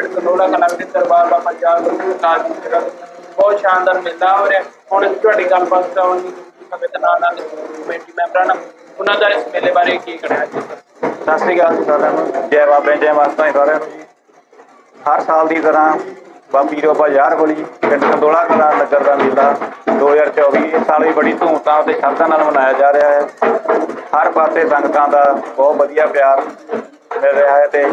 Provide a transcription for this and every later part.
ਪਿੰਡ ਕਨੋਲਾ ਕਲਾਂ ਵਿੱਚ ਦਰਬਾਰ ਬਾਬਾ ਜਾਲ ਕਾਲ ਦੀ ਜਗ੍ਹਾ ਤੇ ਬਹੁਤ ਸ਼ਾਨਦਾਰ ਮੇਲਾ ਹੋ ਰਿਹਾ। ਹੁਣ ਤੁਹਾਡੀ ਗੱਲਬਾਤ ਕਰਾਂਗੇ। ਸਮੇਂ ਦੇ ਨਾਲ ਨਾਲ ਕਮੇਟੀ ਮੈਂਬਰਾਂ ਨਾਲ। ਉਹਨਾਂ ਦਾ ਇਸ ਮੇਲੇ ਬਾਰੇ ਕੀ ਕਹਿਣਾ ਜੀ? ਸਤਿ ਸ੍ਰੀ ਅਕਾਲ ਸਾਰਿਆਂ ਨੂੰ। ਜੈ ਬਾਬੇ, ਜੈ ਮਾਤਾ ਜੀ ਸਾਰਿਆਂ ਨੂੰ। ਜੀ ਹਰ ਸਾਲ ਦੀ ਤਰ੍ਹਾਂ ਬਾਬੀ ਰੋਬਾ ਯਾਰ ਗੋਲੀ ਪਿੰਡ ਕੰਦੋਲਾ ਕਲਾ ਨਗਰ ਦਾ ਮੇਲਾ 2024 ਇਸ ਸਾਲ ਵੀ ਬੜੀ ਧੂਮਧਾਮ ਤੇ ਸ਼ਰਧਾ ਨਾਲ ਮਨਾਇਆ ਜਾ ਰਿਹਾ ਹੈ। ਹਰ ਪਾਸੇ ਸੰਗਤਾਂ ਦਾ ਬਹੁਤ ਵਧੀਆ ਪਿਆਰ ਮਿਲ ਰਿਹਾ ਹੈ ਤੇ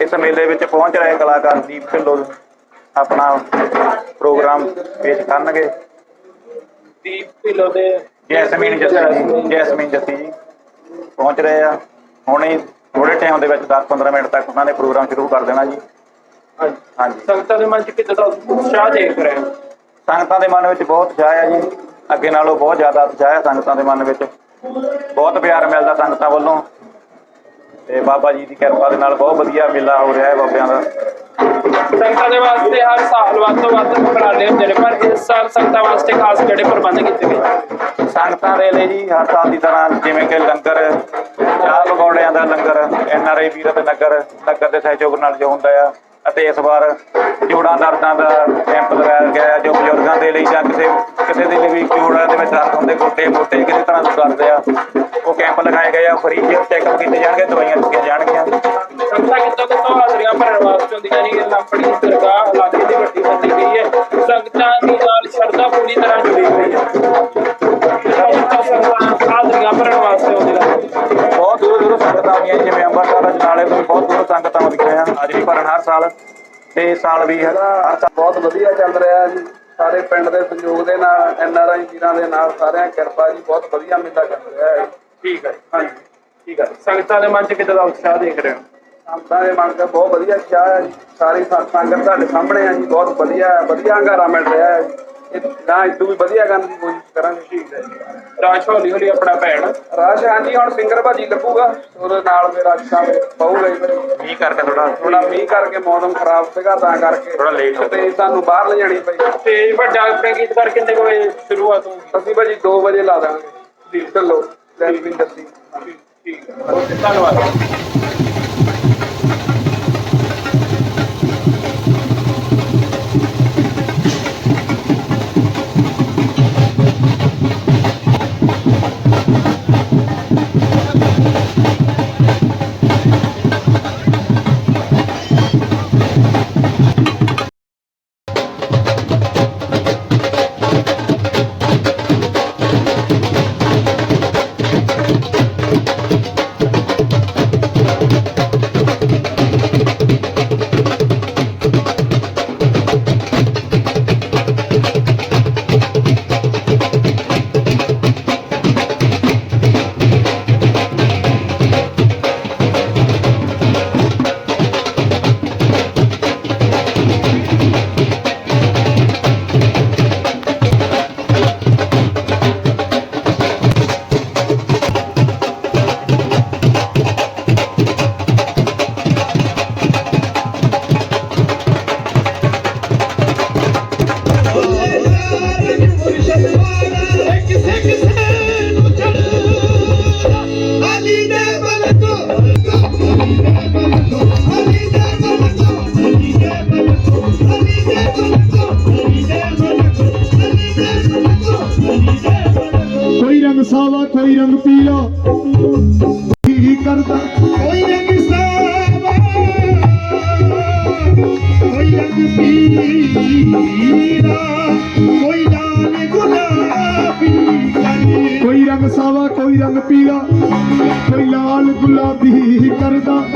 ਇਸ ਮੇਲੇ ਵਿੱਚ ਪਹੁੰਚ ਰਹੇ ਕਲਾਕਾਰ ਦੀਪ ਢਿੱਲੋਂ ਆਪਣਾ ਪ੍ਰੋਗਰਾਮ ਪੇਸ਼ ਕਰਨਗੇ। ਦੀਪ ਢਿੱਲੋਂ ਦੇ ਜੈਸਮੀਨ ਜੱਸੀ ਜੀ ਜੈਸਮੀਨ ਜੱਸੀ ਜੀ ਪਹੁੰਚ ਰਹੇ ਆ। ਹੁਣੇ ਥੋੜੇ ਟਾਈਮ ਦੇ ਵਿੱਚ 10-15 ਮਿੰਟ ਤੱਕ ਉਹਨਾਂ ਨੇ ਪ੍ਰੋਗਰਾਮ ਸ਼ੁਰੂ ਕਰ ਦੇਣਾ ਜੀ। ਹਾਂਜੀ। ਸੰਗਤਾਂ ਦੇ ਮਨ ਚ ਕਿੱਦਾਂ ਦਾ ਉਤਸ਼ਾਹ ਦੇਖ ਰਹੇ? ਹੋ ਸੰਗਤਾਂ ਦੇ ਮਨ ਵਿੱਚ ਬਹੁਤ ਉਤਸ਼ਾਹ ਹੈ ਜੀ। ਅੱਗੇ ਨਾਲੋਂ ਬਹੁਤ ਜ਼ਿਆਦਾ ਉਤਸ਼ਾਹ ਹੈ ਸੰਗਤਾਂ ਦੇ ਮਨ ਵਿੱਚ। ਬਹੁਤ ਪਿਆਰ ਮਿਲਦਾ ਸੰਗਤਾਂ ਵੱਲੋਂ। ਤੇ ਬਾਬਾ ਜੀ ਦੀ ਕਿਰਪਾ ਦੇ ਨਾਲ ਬਹੁਤ ਵਧੀਆ ਮੇਲਾ ਹੋ ਰਿਹਾ ਹੈ ਬਾਬਿਆਂ ਦਾ। ਸੰਗਤਾਂ ਦੇ ਵਾਸਤੇ ਹਰ ਸਾਲ ਵੱਧ ਤੋਂ ਵੱਧ ਉਪਰਾਲੇ ਹੁੰਦੇ ਨੇ ਪਰ ਇਸ ਸਾਲ ਸੰਗਤਾਂ ਵਾਸਤੇ ਖਾਸ ਕਿਹੜੇ ਪ੍ਰਬੰਧ ਕੀਤੇ ਗਏ ਸੰਗਤਾਂ ਦੇ ਲਈ ਜੀ ਹਰ ਸਾਲ ਦੀ ਤਰ੍ਹਾਂ ਜਿਵੇਂ ਕਿ ਲੰਗਰ ਚਾਹ ਪਕੌੜਿਆਂ ਦਾ ਲੰਗਰ ਐਨ ਆਰ ਆਈ ਵੀਰਤ ਨਗਰ ਨਗਰ ਦੇ ਸਹਿਯੋਗ ਨਾਲ ਜੋ ਹੁੰਦਾ ਆ ਅਤੇ ਇਸ ਵਾਰ ਜੋੜਾਂ ਦਰਦਾਂ ਦਾ ਕੈਂਪ ਲਗਾਇਆ ਗਿਆ ਜੋ ਬਜ਼ੁਰਗਾਂ ਦੇ ਲਈ ਜਾਂ ਕਿਸੇ ਕਿਸੇ ਦੇ ਲਈ ਵੀ ਜੋੜਾਂ ਦੇ ਵਿੱਚ ਦਰਦ ਹੁੰਦੇ ਗੋਡੇ ਮੋਢੇ ਕਿਸੇ ਤਰ੍ਹਾਂ ਦੇ ਦਰਦ ਆ ਆ ਫ੍ਰੀ ਚੈੱਕਅਪ ਕੀਤੇ ਜਾਣਗੇ ਦਵਾਈਆਂ ਦਿੱਤੀਆਂ ਜਾਣਗੀਆਂ। ਸੰਗਤਾਂ ਕਿੱਥੋਂ ਕਿੱਥੋਂ ਹਾਜ਼ਰੀਆਂ ਭਰਨ ਵਾਸਤੇ ਹੁੰਦੀਆਂ ਨੇ ਆਪਣੀ ਦਰਗਾਹ ਇਲਾਕੇ ਦੀ ਵੱਡੀ ਬੰਦੀ ਗਈ ਹੈ। ਸੰਗਤਾਂ ਦੀ ਨਾਲ ਸ਼ਰਧਾ ਪੂਰੀ ਤਰ੍ਹਾਂ ਜੁੜੀ ਹੋਈ ਹੈ। ਸੰਗਤਾਂ ਸੰਗਤਾਂ ਹਾਜ਼ਰੀਆਂ ਭਰਨ ਵਾਸਤੇ ਹੁੰਦੀਆਂ ਨੇ ਬਹੁਤ ਦੂਰ ਦੂਰ ਸੰਗਤਾਂ ਆਉਂਦੀਆਂ ਜੀ, ਜਿਵੇਂ ਅੰਮ੍ਰਿਤਸਰ ਅਜਨਾਲੇ ਤੋਂ ਵੀ ਬਹੁਤ ਦੂਰ ਸੰਗਤਾਂ ਆਉਂਦੀਆਂ ਆ। ਹਾਜ਼ਰੀ ਭਰਨ ਹਰ ਸਾਲ ਤੇ ਸਾਲ ਵੀ ਹਰ ਸਾਲ ਬਹੁਤ ਵਧੀਆ ਚੱਲ ਰਿਹਾ ਜੀ। ਸਾਰੇ ਪਿੰਡ ਦੇ ਸੰਯੋਗ ਦੇ ਨਾਲ ਐਨ ਆਰ ਆਈ ਵੀਰਾਂ ਦੇ ਨਾਲ ਸਾਰਿਆਂ ਕਿਰਪਾ ਜੀ ਬਹੁਤ ਵਧੀਆ ਮੇਲਾ ਚੱਲ ਰਿਹਾ ਹੈ। ਹੈ ਠੀਕ ਹੈ ਸੰਗਤਾਂ ਦੇ ਮਨ ਚ ਕਿੱਦਾਂ ਦਾ ਉਤਸ਼ਾਹ ਦੇਖ ਰਹੇ ਹੋ? ਸੰਗਤਾਂ ਦੇ ਮਨ 'ਚ ਬਹੁਤ ਵਧੀਆ ਚਾਹ ਹੈ ਜੀ। ਸਾਰੀ ਸੰ- ਸੰਗਤ ਤੁਹਾਡੇ ਸਾਹਮਣੇ ਆ ਜੀ। ਬਹੁਤ ਵਧੀਆ ਹੈ। ਵਧੀਆ ਹੰਗਾਰਾ ਮਿਲ ਰਿਹਾ ਹੈ। ਇਹ ਗਾਂ ਇਦੋਂ ਵੀ ਵਧੀਆ ਕਰਨ ਦੀ ਕੋਸ਼ਿਸ਼ ਕਰਾਂਗੇ। ਠੀਕ ਹੈ ਰਾਜ ਹੌਲੀ ਹੌਲੀ ਆਪਣਾ ਭੈਣ। ਰਾਜ ਹਾਂਜੀ ਹੁਣ ਸਿੰਗਰ ਭਾਜੀ ਲੱਗੂਗਾ। ਉਹਦੇ ਨਾਲ ਮੇਰਾ ਅੱਛਾ ਪਊਗਾ ਜੀ। ਮੀਂਹ ਕਰਕੇ ਥੋੜਾ ਥੋੜਾ ਮੀਂਹ ਕਰਕੇ ਮੌਸਮ ਖਰਾਬ ਸੀਗਾ ਤਾਂ ਕਰਕੇ ਥੋੜਾ late ਹੋ ਗਿਆ। ਤੇ ਸਾਨੂੰ ਬਾਹਰ ਲਿਜਾਣੀ ਪਈ। ਤੇ ਵੱਡਾ ਆਪਣੇ ਗੀਤ ਕਰ ਕਿੰਨੇ ਕੁ ਵਜੇ ਸ਼ੁਰੂਆਤ ਹੋਊਗੀ? ਅਸੀਂ ਭਾਜੀ 2 ਵਜੇ ਲਾ ਦਾਂਗੇ। ਦੀਪ ਢੱਲੋ ਲੈਂਪਿੰਗ ਦੱਸੀ। ਠੀਕ ਸਾਵਾ ਕੋਈ ਰੰਗ ਪੀਲਾ। ਕੀ ਕਰਦਾ? ਕੋਈ ਰੰਗ ਸਾਵਾ। ਕੋਈ ਰੰਗ ਪੀਲਾ। ਕੋਈ ਲਾਲ ਗੁਲਾਬੀ। ਕੋਈ ਰੰਗ ਸਾਵਾ ਕੋਈ ਰੰਗ ਪੀਲਾ। ਕੋਈ ਲਾਲ ਗੁਲਾਬੀ ਕਰਦਾ।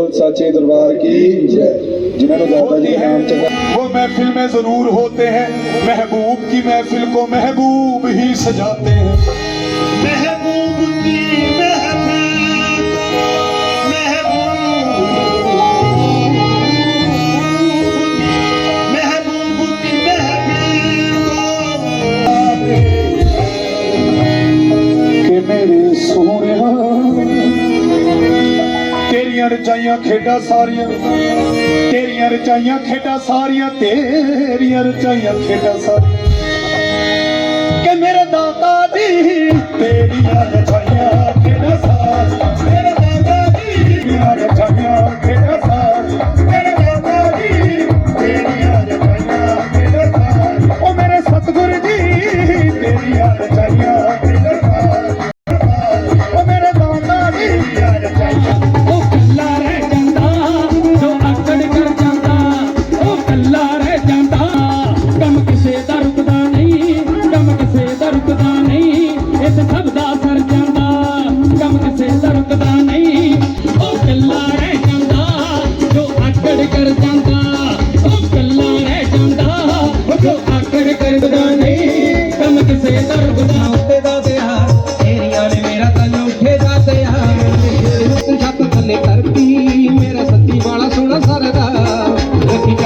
ਬੋਲ ਸੱਚੇ ਦਰਬਾਰ ਕੀ ਜੈ, ਜਿਨ੍ਹਾਂ ਨੂੰ ਦਾਤਾ ਜੀ ਨਾਮ ਚੰਗਾ ਉਹ ਮਹਿਫਿਲ ਮੇ ਜ਼ਰੂਰ ਹੋਤੇ ਹੈ, ਮਹਿਬੂਬ ਕੀ ਮਹਿਫਿਲ ਕੋ ਮਹਿਬੂਬ ਹੀ ਸਜਾਤੇ ਹੈ। ਰਚਾਈਆਂ ਖੇਡਾਂ ਸਾਰੀਆਂ। ਤੇਰੀਆਂ ਰਚਾਈਆਂ ਖੇਡਾਂ ਸਾਰੀਆਂ, ਤੇਰੀਆਂ ਰਚਾਈਆਂ ਖੇਡਾਂ ਸਾਰੀਆਂ। ਕਿ ਮੇਰੇ ਦਾਤਾ ਦੀ ਤੇਰੀਆਂ ਰਚਾਈਆਂ ਖੇਡਾਂ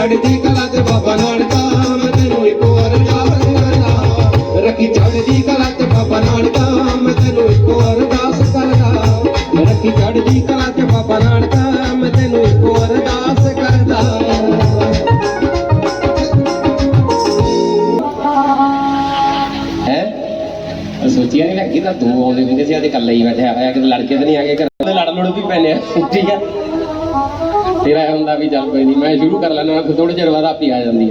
ਚੜਦੀ ਕਲਾ ਤੇ ਬਾਬਾ ਨਾਨਕਾ ਮੈਂ ਤੈਨੂੰ ਇੱਕ ਵਾਰ ਯਾਦ ਕਰਦਾ ਰੱਖੀ ਚੜਦੀ ਕਲਾ ਤੇ ਬਾਬਾ ਨਾਨਕਾ ਮੈਂ ਤੈਨੂੰ ਇੱਕ ਵਾਰ ਅਰਦਾਸ ਕਰਦਾ ਰੱਖੀ ਚੜਦੀ ਕਲਾ ਤੇ ਬਾਬਾ ਨਾਨਕਾ ਮੈਂ ਤੈਨੂੰ ਇੱਕ ਵਾਰ ਅਰਦਾਸ ਕਰਦਾ ਹੈ? ਸੋਚਿਆ ਨਹੀਂ ਲੱਗੀ ਤਾਂ ਤੂੰ ਆਉਂਦੇ ਹੁੰਦੇ ਸੀ ਅੱਜ ਇਕੱਲਾ ਹੀ ਬੈਠਿਆ ਹੋਇਆ ਕਿ ਲੜਕੇ ਤਾਂ ਨਹੀਂ ਆ ਗਏ ਘਰ। ਲੜ ਲੜ ਵੀ ਪੈਨੇ ਆ ਠੀਕ ਆ। ਤੇਰਾ ਇਹ ਹੁੰਦਾ ਵੀ ਚੱਲ ਕੋਈ ਨਹੀਂ ਮੈਂ ਸ਼ੁਰੂ ਕਰ ਲੈਣਾ ਫਿਰ ਥੋੜੇ ਚਿਰ ਬਾਅਦ ਆਪੀ ਆ ਜਾਂਦੀ ਹੈ